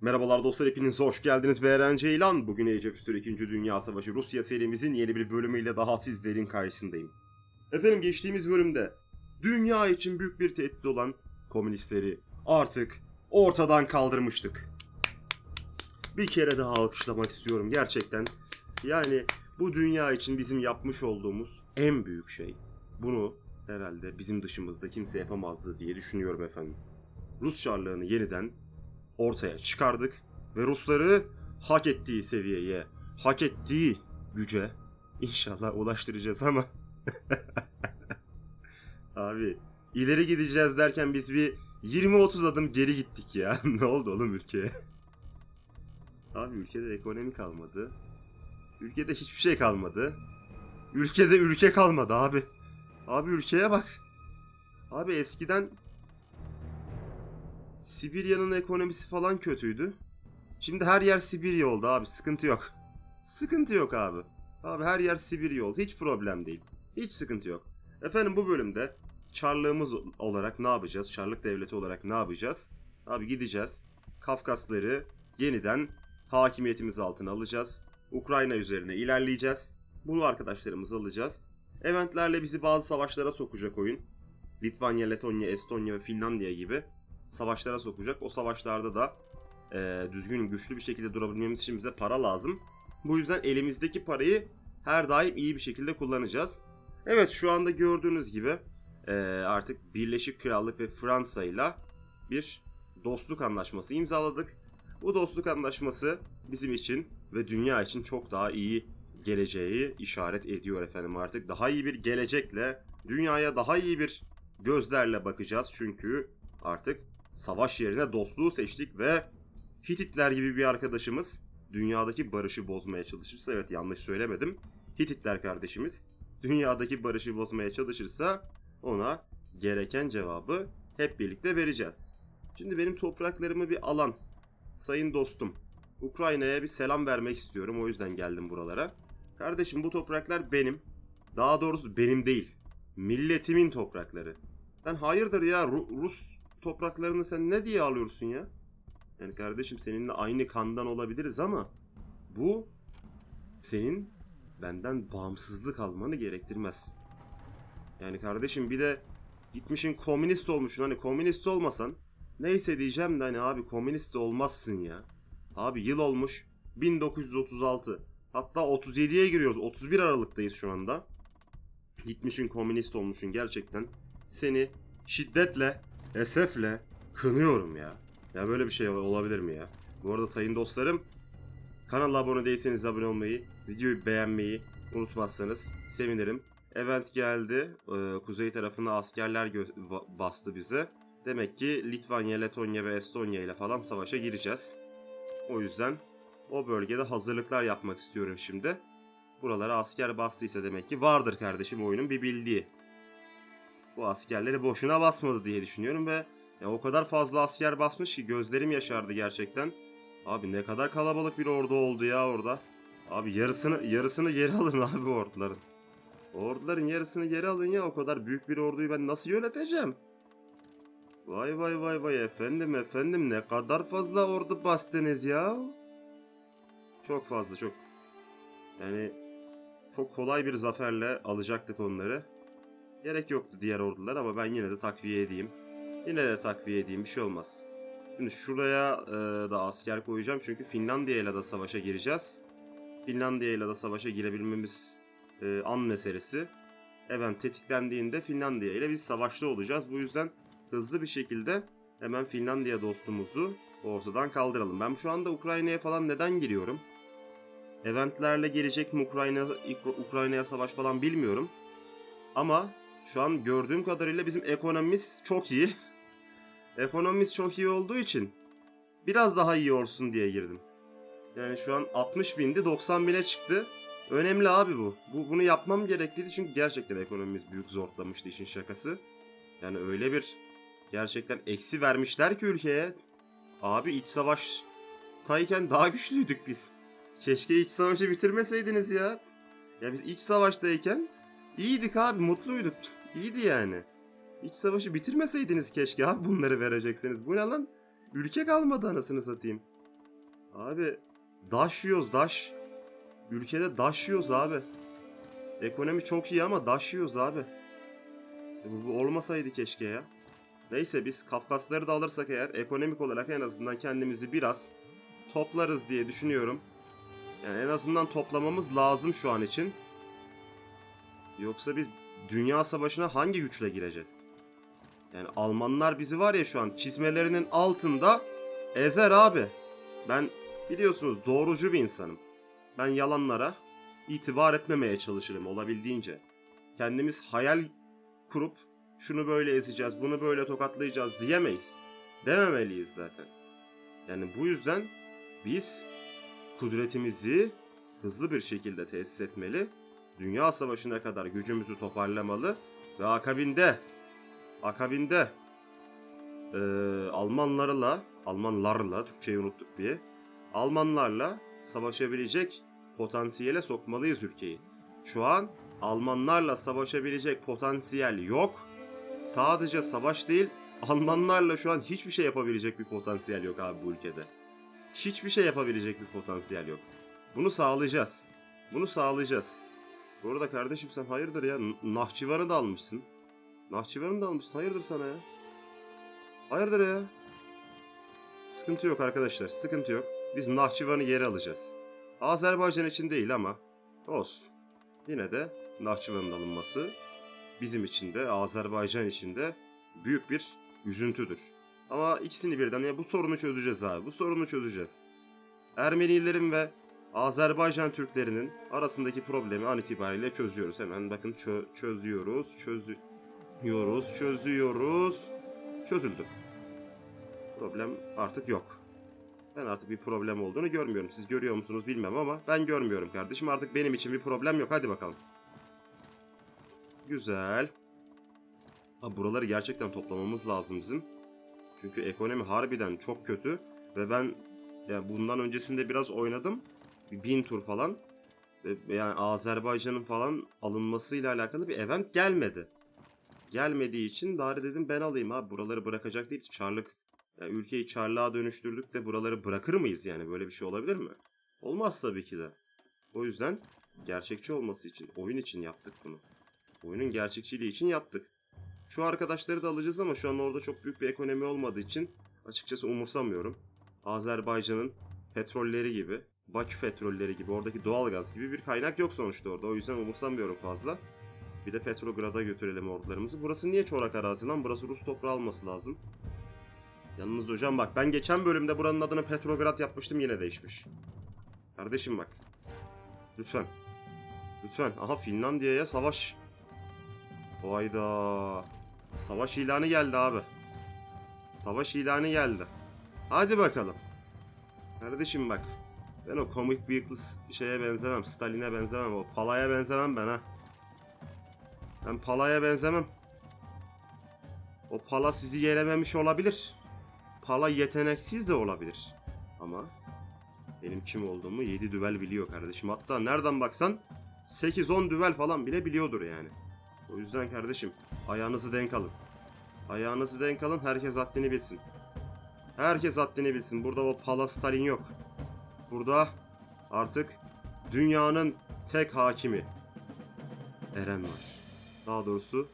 Merhabalar dostlar hepiniz hoş geldiniz ben Ceylan. Bugün Age of History 2. Dünya Savaşı Rusya serimizin yeni bir bölümüyle daha sizlerin karşısındayım. Efendim geçtiğimiz bölümde dünya için büyük bir tehdit olan komünistleri artık ortadan kaldırmıştık. Bir kere daha alkışlamak istiyorum gerçekten. Yani bu dünya için bizim yapmış olduğumuz en büyük şey. Bunu herhalde bizim dışımızda kimse yapamazdı diye düşünüyorum efendim. Rus Çarlığını yeniden ortaya çıkardık ve Rusları hak ettiği seviyeye, hak ettiği güce inşallah ulaştıracağız ama abi ileri gideceğiz derken biz bir 20-30 adım geri gittik ya. ne oldu oğlum ülkeye? Abi ülkede ekonomi kalmadı. Ülkede hiçbir şey kalmadı. Ülkede ülke kalmadı abi. Abi ülkeye bak. Abi eskiden Sibirya'nın ekonomisi falan kötüydü. Şimdi her yer Sibirya oldu abi. Sıkıntı yok. Sıkıntı yok abi. Abi her yer Sibirya oldu. Hiç problem değil. Hiç sıkıntı yok. Efendim bu bölümde Çarlığımız olarak ne yapacağız? Çarlık devleti olarak ne yapacağız? Abi gideceğiz. Kafkasları yeniden hakimiyetimiz altına alacağız. Ukrayna üzerine ilerleyeceğiz. Bunu arkadaşlarımız alacağız. Eventlerle bizi bazı savaşlara sokacak oyun. Litvanya, Letonya, Estonya ve Finlandiya gibi savaşlara sokacak. O savaşlarda da e, düzgün, güçlü bir şekilde durabilmemiz için bize para lazım. Bu yüzden elimizdeki parayı her daim iyi bir şekilde kullanacağız. Evet şu anda gördüğünüz gibi e, artık Birleşik Krallık ve Fransa ile bir dostluk anlaşması imzaladık. Bu dostluk anlaşması bizim için ve dünya için çok daha iyi geleceği işaret ediyor efendim artık. Daha iyi bir gelecekle dünyaya daha iyi bir gözlerle bakacağız çünkü artık savaş yerine dostluğu seçtik ve Hititler gibi bir arkadaşımız dünyadaki barışı bozmaya çalışırsa evet yanlış söylemedim. Hititler kardeşimiz dünyadaki barışı bozmaya çalışırsa ona gereken cevabı hep birlikte vereceğiz. Şimdi benim topraklarımı bir alan sayın dostum Ukrayna'ya bir selam vermek istiyorum o yüzden geldim buralara. Kardeşim bu topraklar benim. Daha doğrusu benim değil. Milletimin toprakları. Sen hayırdır ya Ru- Rus topraklarını sen ne diye alıyorsun ya? Yani kardeşim seninle aynı kandan olabiliriz ama bu senin benden bağımsızlık almanı gerektirmez. Yani kardeşim bir de gitmişin komünist olmuşsun. Hani komünist olmasan neyse diyeceğim de hani abi komünist olmazsın ya. Abi yıl olmuş 1936. Hatta 37'ye giriyoruz. 31 Aralık'tayız şu anda. Gitmişin komünist olmuşsun gerçekten. Seni şiddetle, esefle kınıyorum ya. Ya böyle bir şey olabilir mi ya? Bu arada sayın dostlarım kanala abone değilseniz abone olmayı, videoyu beğenmeyi unutmazsanız sevinirim. Event geldi. Ee, kuzey tarafına askerler bastı bize. Demek ki Litvanya, Letonya ve Estonya ile falan savaşa gireceğiz. O yüzden o bölgede hazırlıklar yapmak istiyorum şimdi. Buralara asker bastıysa demek ki vardır kardeşim oyunun bir bildiği. Bu askerleri boşuna basmadı diye düşünüyorum ve ya o kadar fazla asker basmış ki gözlerim yaşardı gerçekten. Abi ne kadar kalabalık bir ordu oldu ya orada. Abi yarısını yarısını geri alın abi orduların. Orduların yarısını geri alın ya o kadar büyük bir orduyu ben nasıl yöneteceğim? Vay vay vay vay efendim efendim ne kadar fazla ordu bastınız ya. Çok fazla çok. Yani çok kolay bir zaferle alacaktık onları. Gerek yoktu diğer ordular ama ben yine de takviye edeyim. Yine de takviye edeyim bir şey olmaz. Şimdi şuraya e, da asker koyacağım çünkü Finlandiya ile de savaşa gireceğiz. Finlandiya ile de savaşa girebilmemiz e, an meselesi. Event tetiklendiğinde Finlandiya ile biz savaşta olacağız. Bu yüzden hızlı bir şekilde hemen Finlandiya dostumuzu ortadan kaldıralım. Ben şu anda Ukrayna'ya falan neden giriyorum? Eventlerle gelecek mi Ukrayna Ukrayna'ya savaş falan bilmiyorum. Ama şu an gördüğüm kadarıyla bizim ekonomimiz çok iyi. Ekonomimiz çok iyi olduğu için biraz daha iyi olsun diye girdim. Yani şu an 60 bindi 90 bine çıktı. Önemli abi bu. bu. Bunu yapmam gerekliydi çünkü gerçekten ekonomimiz büyük zorlamıştı işin şakası. Yani öyle bir gerçekten eksi vermişler ki ülkeye. Abi iç savaştayken daha güçlüydük biz. Keşke iç savaşı bitirmeseydiniz ya. Ya biz iç savaştayken iyiydik abi mutluyduk. İyiydi yani. İç savaşı bitirmeseydiniz keşke abi bunları vereceksiniz. Bu ne lan? Ülke kalmadı anasını satayım. Abi daş yiyoruz daş. Ülkede daş yiyoruz abi. Ekonomi çok iyi ama daş yiyoruz abi. E bu, bu olmasaydı keşke ya. Neyse biz Kafkasları da alırsak eğer ekonomik olarak en azından kendimizi biraz toplarız diye düşünüyorum. Yani en azından toplamamız lazım şu an için. Yoksa biz dünya savaşına hangi güçle gireceğiz? Yani Almanlar bizi var ya şu an çizmelerinin altında ezer abi. Ben biliyorsunuz doğrucu bir insanım. Ben yalanlara itibar etmemeye çalışırım olabildiğince. Kendimiz hayal kurup şunu böyle ezeceğiz, bunu böyle tokatlayacağız diyemeyiz. Dememeliyiz zaten. Yani bu yüzden biz kudretimizi hızlı bir şekilde tesis etmeli. Dünya savaşına kadar gücümüzü toparlamalı ve akabinde akabinde eee, Almanlarla Almanlarla Türkçeyi unuttuk bir Almanlarla savaşabilecek potansiyele sokmalıyız ülkeyi. Şu an Almanlarla savaşabilecek potansiyel yok. Sadece savaş değil, Almanlarla şu an hiçbir şey yapabilecek bir potansiyel yok abi bu ülkede. Hiçbir şey yapabilecek bir potansiyel yok. Bunu sağlayacağız. Bunu sağlayacağız. Bu arada kardeşim sen hayırdır ya? Nahçıvan'ı da almışsın. Nahçıvan'ı da almışsın. Hayırdır sana ya? Hayırdır ya? Sıkıntı yok arkadaşlar. Sıkıntı yok. Biz Nahçıvan'ı geri alacağız. Azerbaycan için değil ama olsun. Yine de Nahçıvan'ın alınması bizim için de Azerbaycan için de büyük bir üzüntüdür. Ama ikisini birden ya bu sorunu çözeceğiz abi. Bu sorunu çözeceğiz. Ermenilerin ve Azerbaycan Türklerinin arasındaki problemi an itibariyle çözüyoruz. Hemen bakın çö- çözüyoruz, çözüyoruz, çözüyoruz. Çözüldü. Problem artık yok. Ben artık bir problem olduğunu görmüyorum. Siz görüyor musunuz bilmem ama ben görmüyorum kardeşim. Artık benim için bir problem yok. Hadi bakalım. Güzel. Ha, buraları gerçekten toplamamız lazım bizim. Çünkü ekonomi harbiden çok kötü. Ve ben ya bundan öncesinde biraz oynadım. Bir bin tur falan. Yani Azerbaycan'ın falan alınmasıyla alakalı bir event gelmedi. Gelmediği için bari dedim ben alayım abi. Buraları bırakacak değiliz. Çarlık yani ülkeyi çarlığa dönüştürdük de buraları bırakır mıyız yani? Böyle bir şey olabilir mi? Olmaz tabii ki de. O yüzden gerçekçi olması için, oyun için yaptık bunu. Oyunun gerçekçiliği için yaptık. Şu arkadaşları da alacağız ama şu an orada çok büyük bir ekonomi olmadığı için açıkçası umursamıyorum. Azerbaycan'ın petrolleri gibi, Bakü petrolleri gibi, oradaki doğalgaz gibi bir kaynak yok sonuçta orada. O yüzden umursamıyorum fazla. Bir de Petrograd'a götürelim ordularımızı. Burası niye çorak arazi lan? Burası Rus toprağı alması lazım. Yalnız hocam bak ben geçen bölümde buranın adını Petrograd yapmıştım yine değişmiş. Kardeşim bak. Lütfen. Lütfen. Aha Finlandiya'ya savaş. Hayda. Savaş ilanı geldi abi. Savaş ilanı geldi. Hadi bakalım. Kardeşim bak. Ben o Comic Vehicles şeye benzemem. Stalin'e benzemem. O Pala'ya benzemem ben ha. Ben Pala'ya benzemem. O Pala sizi yenememiş olabilir. Pala yeteneksiz de olabilir. Ama benim kim olduğumu 7 düvel biliyor kardeşim. Hatta nereden baksan 8-10 düvel falan bile biliyordur yani. O yüzden kardeşim ayağınızı denk alın. Ayağınızı denk alın herkes haddini bilsin. Herkes haddini bilsin. Burada o Pala Stalin yok. Burada artık dünyanın tek hakimi Eren var. Daha doğrusu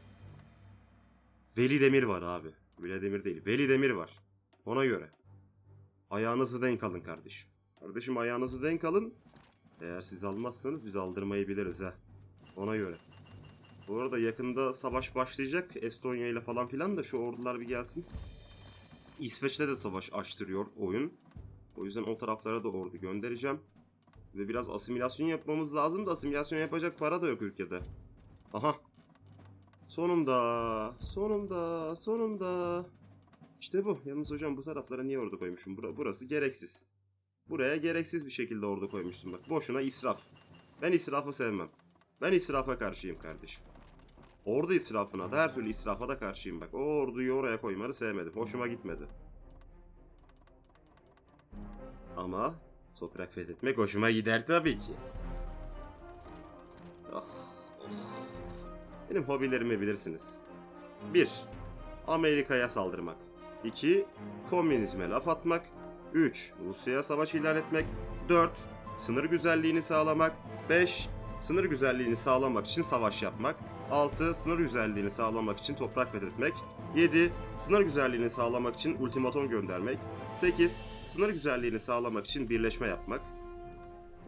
Veli Demir var abi. Veli Demir değil. Veli Demir var. Ona göre. Ayağınızı denk alın kardeşim. Kardeşim ayağınızı denk alın. Eğer siz almazsanız biz aldırmayı biliriz ha. Ona göre. Bu arada yakında savaş başlayacak. Estonya ile falan filan da şu ordular bir gelsin. İsveç'te de savaş açtırıyor oyun. O yüzden o taraflara da ordu göndereceğim. Ve biraz asimilasyon yapmamız lazım da asimilasyon yapacak para da yok ülkede. Aha. Sonunda, sonunda, sonunda. İşte bu. Yalnız hocam bu taraflara niye ordu koymuşum? Bura- burası gereksiz. Buraya gereksiz bir şekilde ordu koymuşsun bak. Boşuna israf. Ben israfı sevmem. Ben israfa karşıyım kardeşim. Ordu israfına da her türlü israfa da karşıyım bak. O orduyu oraya koymanı sevmedim. Hoşuma gitmedi. Ama toprak fethetmek hoşuma gider tabii ki. Ah, oh. Benim hobilerimi bilirsiniz. 1. Amerika'ya saldırmak. 2. Komünizme laf atmak. 3. Rusya'ya savaş ilan etmek. 4. Sınır güzelliğini sağlamak. 5. Sınır güzelliğini sağlamak için savaş yapmak. 6. Sınır güzelliğini sağlamak için toprak fethetmek. 7. Sınır güzelliğini sağlamak için ultimatom göndermek. 8. Sınır güzelliğini sağlamak için birleşme yapmak.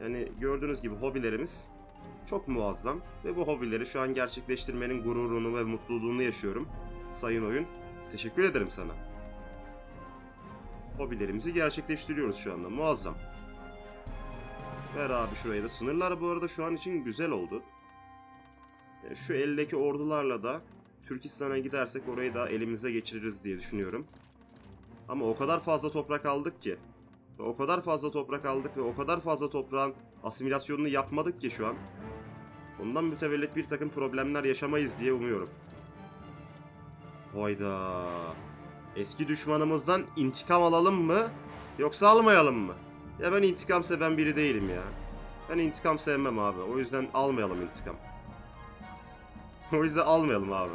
Yani gördüğünüz gibi hobilerimiz çok muazzam ve bu hobileri şu an gerçekleştirmenin gururunu ve mutluluğunu yaşıyorum. Sayın oyun, teşekkür ederim sana. Hobilerimizi gerçekleştiriyoruz şu anda. Muazzam. Ver abi şurayı da. Sınırlar bu arada şu an için güzel oldu. Yani şu eldeki ordularla da Türkistan'a gidersek orayı da elimize geçiririz diye düşünüyorum. Ama o kadar fazla toprak aldık ki. Ve o kadar fazla toprak aldık ve o kadar fazla toprağın asimilasyonunu yapmadık ki şu an. Ondan mütevellit bir takım problemler yaşamayız diye umuyorum. Hayda. Eski düşmanımızdan intikam alalım mı? Yoksa almayalım mı? Ya ben intikam seven biri değilim ya. Ben intikam sevmem abi. O yüzden almayalım intikam. o yüzden almayalım abi.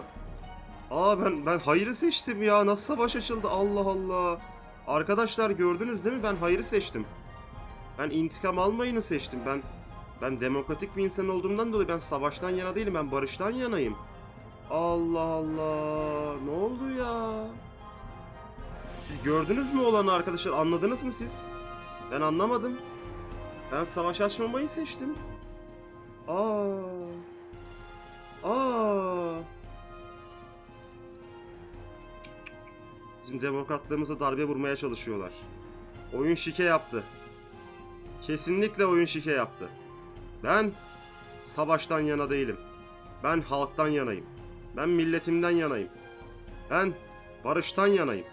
Aa ben ben hayırı seçtim ya. Nasıl savaş açıldı? Allah Allah. Arkadaşlar gördünüz değil mi? Ben hayırı seçtim. Ben intikam almayını seçtim. Ben ben demokratik bir insan olduğumdan dolayı ben savaştan yana değilim. Ben barıştan yanayım. Allah Allah. Ne oldu ya? Siz gördünüz mü olanı arkadaşlar? Anladınız mı siz? Ben anlamadım. Ben savaş açmamayı seçtim. Aa. Aa. Bizim demokratlığımıza darbe vurmaya çalışıyorlar. Oyun şike yaptı. Kesinlikle oyun şike yaptı. Ben savaştan yana değilim. Ben halktan yanayım. Ben milletimden yanayım. Ben barıştan yanayım.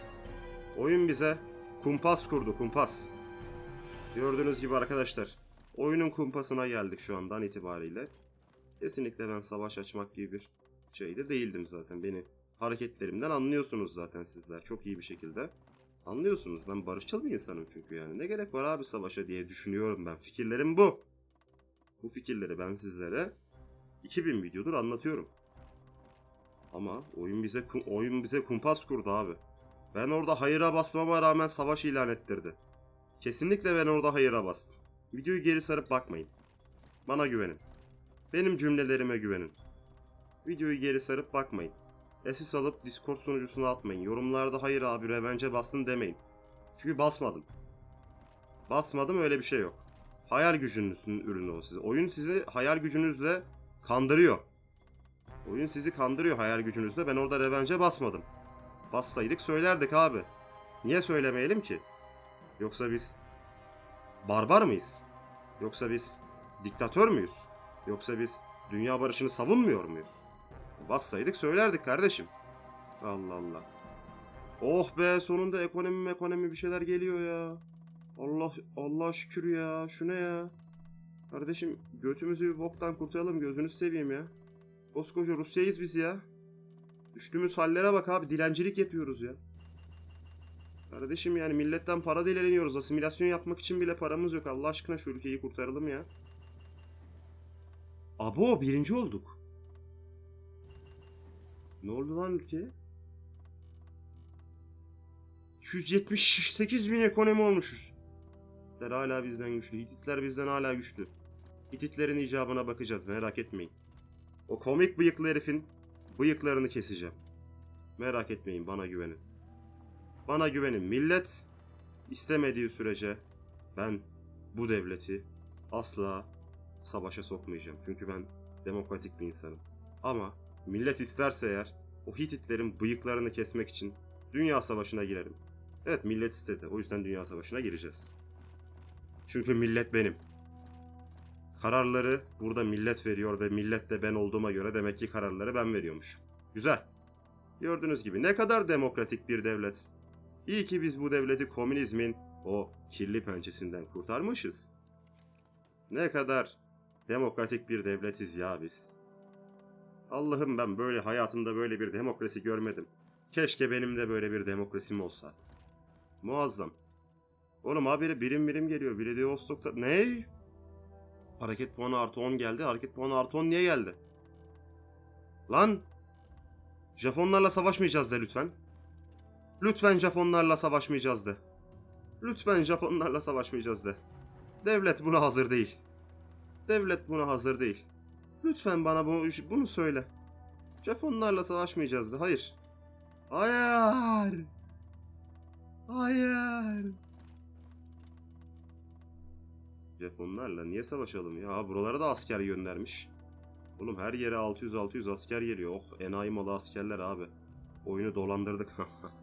Oyun bize kumpas kurdu, kumpas. Gördüğünüz gibi arkadaşlar, oyunun kumpasına geldik şu andan itibariyle. Kesinlikle ben savaş açmak gibi bir şeyde değildim zaten. Beni hareketlerimden anlıyorsunuz zaten sizler çok iyi bir şekilde. Anlıyorsunuz ben barışçıl bir insanım çünkü yani. Ne gerek var abi savaşa diye düşünüyorum ben. Fikirlerim bu. Bu fikirleri ben sizlere 2000 videodur anlatıyorum. Ama oyun bize oyun bize kumpas kurdu abi. Ben orada hayıra basmama rağmen savaş ilan ettirdi. Kesinlikle ben orada hayıra bastım. Videoyu geri sarıp bakmayın. Bana güvenin. Benim cümlelerime güvenin. Videoyu geri sarıp bakmayın. SS alıp Discord sunucusuna atmayın. Yorumlarda hayır abi revenge bastın demeyin. Çünkü basmadım. Basmadım öyle bir şey yok. Hayal gücünüzün ürünü o size. Oyun sizi hayal gücünüzle kandırıyor. Oyun sizi kandırıyor hayal gücünüzle. Ben orada revenge basmadım. Bassaydık söylerdik abi. Niye söylemeyelim ki? Yoksa biz barbar mıyız? Yoksa biz diktatör müyüz? Yoksa biz dünya barışını savunmuyor muyuz? Bassaydık söylerdik kardeşim. Allah Allah. Oh be sonunda ekonomi ekonomi bir şeyler geliyor ya. Allah Allah şükür ya. Şu ne ya? Kardeşim götümüzü bir boktan kurtaralım gözünüzü seveyim ya. Koskoca Rusya'yız biz ya. Düştüğümüz hallere bak abi dilencilik yapıyoruz ya. Kardeşim yani milletten para dileniyoruz. Asimilasyon yapmak için bile paramız yok. Allah aşkına şu ülkeyi kurtaralım ya. Abo birinci olduk. Ne oldu lan ülke? 278 bin ekonomi olmuşuz. Hititler hala bizden güçlü. Hititler bizden hala güçlü. Hititlerin icabına bakacağız merak etmeyin. O komik bıyıklı herifin bıyıklarını keseceğim. Merak etmeyin bana güvenin. Bana güvenin millet istemediği sürece ben bu devleti asla savaşa sokmayacağım. Çünkü ben demokratik bir insanım. Ama millet isterse eğer o Hititlerin bıyıklarını kesmek için dünya savaşına girerim. Evet millet istedi. O yüzden dünya savaşına gireceğiz. Çünkü millet benim. Kararları burada millet veriyor ve millet de ben olduğuma göre demek ki kararları ben veriyormuş. Güzel. Gördüğünüz gibi ne kadar demokratik bir devlet. İyi ki biz bu devleti komünizmin o kirli pençesinden kurtarmışız. Ne kadar demokratik bir devletiz ya biz. Allah'ım ben böyle hayatımda böyle bir demokrasi görmedim. Keşke benim de böyle bir demokrasim olsa. Muazzam. Oğlum haberi birim birim geliyor. Biri diyor Vostok'ta. Ne? Hareket puanı artı 10 geldi. Hareket puanı artı 10 niye geldi? Lan! Japonlarla savaşmayacağız de lütfen. Lütfen Japonlarla savaşmayacağız de. Lütfen Japonlarla savaşmayacağız de. Devlet buna hazır değil. Devlet buna hazır değil. Lütfen bana bunu, bunu söyle. Japonlarla savaşmayacağız de. Hayır. Hayır. Hayır. Japonlarla niye savaşalım ya? Buralara da asker göndermiş. Oğlum her yere 600-600 asker geliyor. Oh enayi malı askerler abi. Oyunu dolandırdık.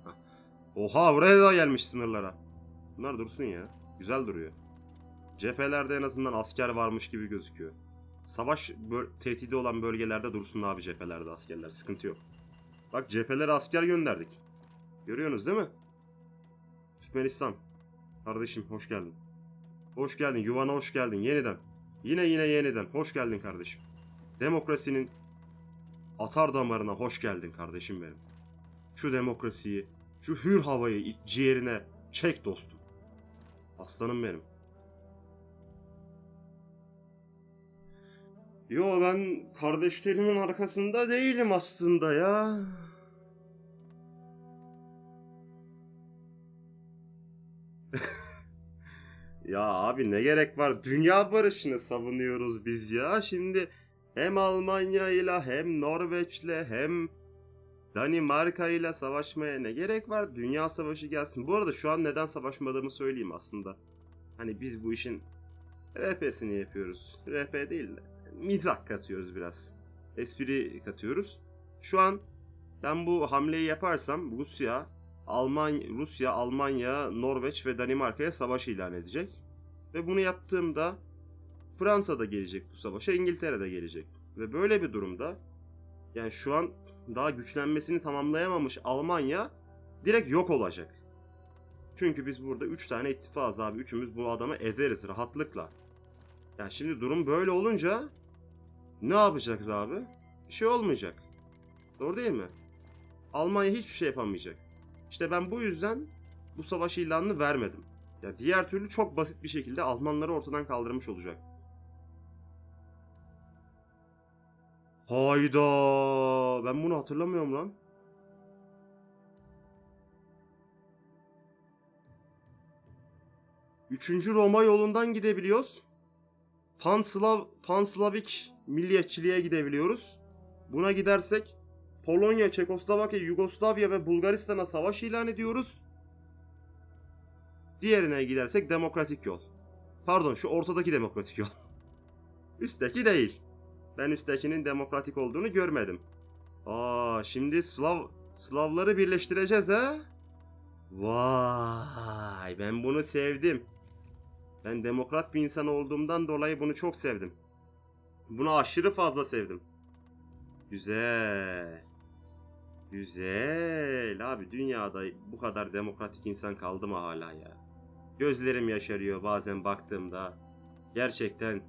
Oha buraya da gelmiş sınırlara. Bunlar dursun ya. Güzel duruyor. Cephelerde en azından asker varmış gibi gözüküyor. Savaş tehdidi olan bölgelerde dursun abi cephelerde askerler. Sıkıntı yok. Bak cephelere asker gönderdik. Görüyorsunuz değil mi? Türkmenistan. Kardeşim hoş geldin. Hoş geldin. Yuvana hoş geldin. Yeniden. Yine yine yeniden. Hoş geldin kardeşim. Demokrasinin atar damarına hoş geldin kardeşim benim. Şu demokrasiyi, şu hür havayı ciğerine çek dostum. Aslanım benim. Yo ben kardeşlerimin arkasında değilim aslında ya. ya abi ne gerek var? Dünya barışını savunuyoruz biz ya. Şimdi hem Almanya ile hem Norveç'le hem Danimarka ile savaşmaya ne gerek var? Dünya savaşı gelsin. Bu arada şu an neden savaşmadığımı söyleyeyim aslında. Hani biz bu işin RP'sini yapıyoruz. RP değil de mizah katıyoruz biraz. Espri katıyoruz. Şu an ben bu hamleyi yaparsam Rusya, Almanya, Rusya, Almanya, Norveç ve Danimarka'ya savaş ilan edecek. Ve bunu yaptığımda Fransa da gelecek bu savaşa, İngiltere de gelecek. Ve böyle bir durumda yani şu an daha güçlenmesini tamamlayamamış Almanya direkt yok olacak. Çünkü biz burada 3 tane ittifakız abi. Üçümüz bu adamı ezeriz rahatlıkla. Yani şimdi durum böyle olunca ne yapacağız abi? Bir şey olmayacak. Doğru değil mi? Almanya hiçbir şey yapamayacak. İşte ben bu yüzden bu savaş ilanını vermedim. Ya diğer türlü çok basit bir şekilde Almanları ortadan kaldırmış olacak. Hayda! Ben bunu hatırlamıyorum lan. Üçüncü Roma yolundan gidebiliyoruz. Panslav, Panslavik milliyetçiliğe gidebiliyoruz. Buna gidersek Polonya, Çekoslovakya, Yugoslavya ve Bulgaristan'a savaş ilan ediyoruz. Diğerine gidersek demokratik yol. Pardon şu ortadaki demokratik yol. Üstteki değil. Ben üsttekinin demokratik olduğunu görmedim. Aa şimdi Slav Slavları birleştireceğiz ha? Vay ben bunu sevdim. Ben demokrat bir insan olduğumdan dolayı bunu çok sevdim. Bunu aşırı fazla sevdim. Güzel. Güzel. Abi dünyada bu kadar demokratik insan kaldı mı hala ya? Gözlerim yaşarıyor bazen baktığımda. Gerçekten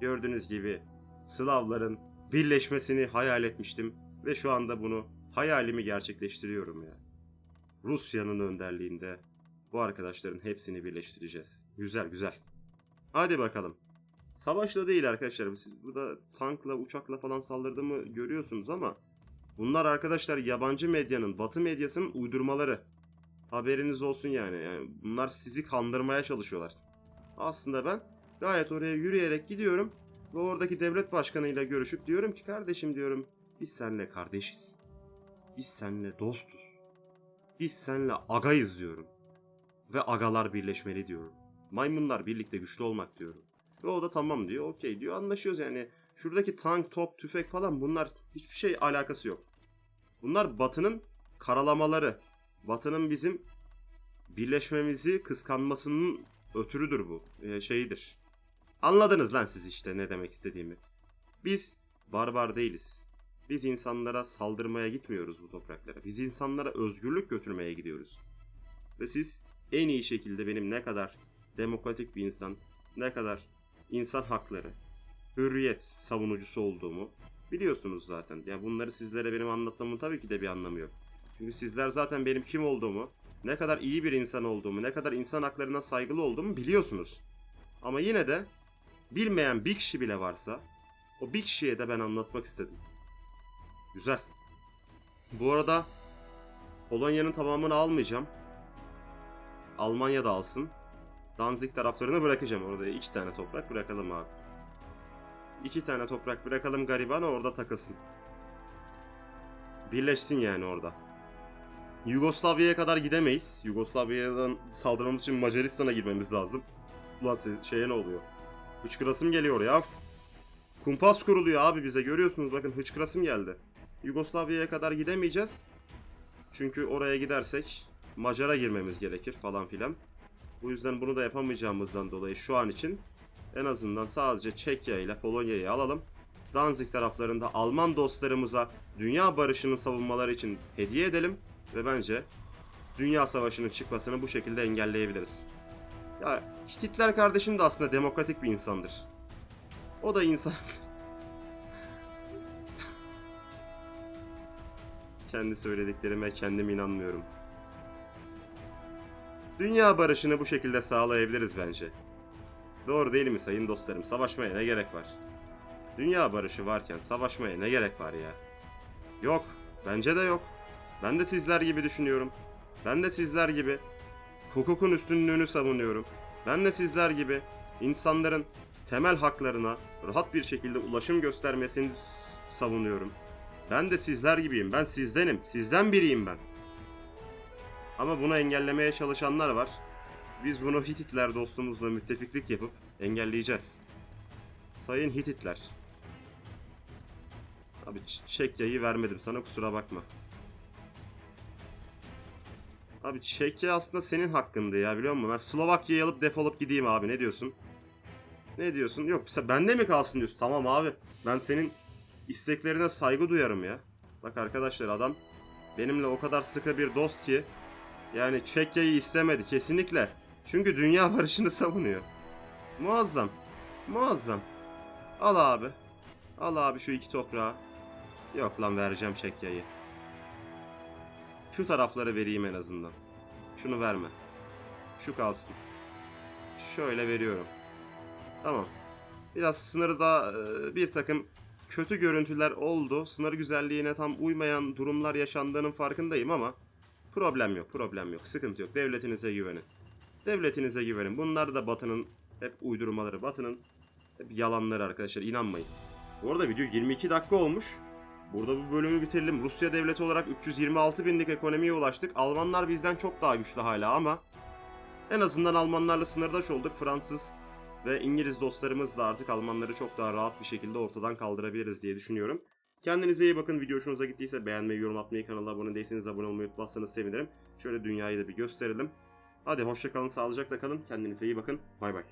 gördüğünüz gibi Slavların birleşmesini hayal etmiştim ve şu anda bunu hayalimi gerçekleştiriyorum ya. Rusya'nın önderliğinde bu arkadaşların hepsini birleştireceğiz. Güzel güzel. Hadi bakalım. Savaşla değil arkadaşlar. Siz burada tankla, uçakla falan saldırdığımı görüyorsunuz ama bunlar arkadaşlar yabancı medyanın, batı medyasının uydurmaları. Haberiniz olsun yani. yani bunlar sizi kandırmaya çalışıyorlar. Aslında ben gayet oraya yürüyerek gidiyorum ve oradaki devlet başkanıyla görüşüp diyorum ki kardeşim diyorum biz seninle kardeşiz. Biz seninle dostuz. Biz seninle agayız diyorum. Ve agalar birleşmeli diyorum. Maymunlar birlikte güçlü olmak diyorum. Ve o da tamam diyor. Okey diyor. Anlaşıyoruz yani. Şuradaki tank, top, tüfek falan bunlar hiçbir şey alakası yok. Bunlar Batı'nın karalamaları. Batı'nın bizim birleşmemizi kıskanmasının ötürüdür bu. Ee, şeyidir. Anladınız lan siz işte ne demek istediğimi. Biz barbar değiliz. Biz insanlara saldırmaya gitmiyoruz bu topraklara. Biz insanlara özgürlük götürmeye gidiyoruz. Ve siz en iyi şekilde benim ne kadar demokratik bir insan, ne kadar insan hakları, hürriyet savunucusu olduğumu biliyorsunuz zaten. Yani bunları sizlere benim anlatmamın tabii ki de bir anlamı yok. Çünkü sizler zaten benim kim olduğumu, ne kadar iyi bir insan olduğumu, ne kadar insan haklarına saygılı olduğumu biliyorsunuz. Ama yine de bilmeyen bir kişi bile varsa o bir kişiye de ben anlatmak istedim. Güzel. Bu arada Polonya'nın tamamını almayacağım. Almanya da alsın. Danzig taraflarını bırakacağım. Orada iki tane toprak bırakalım abi. İki tane toprak bırakalım gariban orada takılsın. Birleşsin yani orada. Yugoslavya'ya kadar gidemeyiz. Yugoslavya'dan saldırmamız için Macaristan'a girmemiz lazım. Ulan şeye ne oluyor? Hıçkırasım geliyor ya. Kumpas kuruluyor abi bize görüyorsunuz bakın hıçkırasım geldi. Yugoslavya'ya kadar gidemeyeceğiz. Çünkü oraya gidersek Macar'a girmemiz gerekir falan filan. Bu yüzden bunu da yapamayacağımızdan dolayı şu an için en azından sadece Çekya ile Polonya'yı alalım. Danzig taraflarında Alman dostlarımıza dünya barışını savunmaları için hediye edelim ve bence dünya savaşının çıkmasını bu şekilde engelleyebiliriz. Ya Hititler kardeşim de aslında demokratik bir insandır. O da insan. Kendi söylediklerime kendim inanmıyorum. Dünya barışını bu şekilde sağlayabiliriz bence. Doğru değil mi sayın dostlarım? Savaşmaya ne gerek var? Dünya barışı varken savaşmaya ne gerek var ya? Yok. Bence de yok. Ben de sizler gibi düşünüyorum. Ben de sizler gibi hukukun üstünlüğünü savunuyorum. Ben de sizler gibi insanların temel haklarına rahat bir şekilde ulaşım göstermesini savunuyorum. Ben de sizler gibiyim. Ben sizdenim. Sizden biriyim ben. Ama bunu engellemeye çalışanlar var. Biz bunu Hititler dostumuzla müttefiklik yapıp engelleyeceğiz. Sayın Hititler. Abi Çekya'yı vermedim sana kusura bakma. Abi Çekya aslında senin hakkındı ya biliyor musun? Ben Slovakya'yı alıp defolup gideyim abi ne diyorsun? Ne diyorsun? Yok sen bende mi kalsın diyorsun? Tamam abi. Ben senin isteklerine saygı duyarım ya. Bak arkadaşlar adam benimle o kadar sıkı bir dost ki yani Çekya'yı istemedi kesinlikle. Çünkü dünya barışını savunuyor. Muazzam. Muazzam. Al abi. Al abi şu iki toprağı. Yok lan vereceğim Çekya'yı. Şu tarafları vereyim en azından. Şunu verme. Şu kalsın. Şöyle veriyorum. Tamam. Biraz sınırda e, bir takım kötü görüntüler oldu. Sınır güzelliğine tam uymayan durumlar yaşandığının farkındayım ama problem yok, problem yok. Sıkıntı yok. Devletinize güvenin. Devletinize güvenin. Bunlar da Batı'nın hep uydurmaları. Batı'nın hep yalanları arkadaşlar. inanmayın. Bu arada video 22 dakika olmuş. Burada bu bölümü bitirelim. Rusya devleti olarak 326 binlik ekonomiye ulaştık. Almanlar bizden çok daha güçlü hala ama en azından Almanlarla sınırdaş olduk. Fransız ve İngiliz dostlarımızla artık Almanları çok daha rahat bir şekilde ortadan kaldırabiliriz diye düşünüyorum. Kendinize iyi bakın. Video hoşunuza gittiyse beğenmeyi, yorum atmayı, kanala abone değilseniz abone olmayı unutmazsanız sevinirim. Şöyle dünyayı da bir gösterelim. Hadi hoşça kalın, sağlıcakla kalın. Kendinize iyi bakın. Bay bay.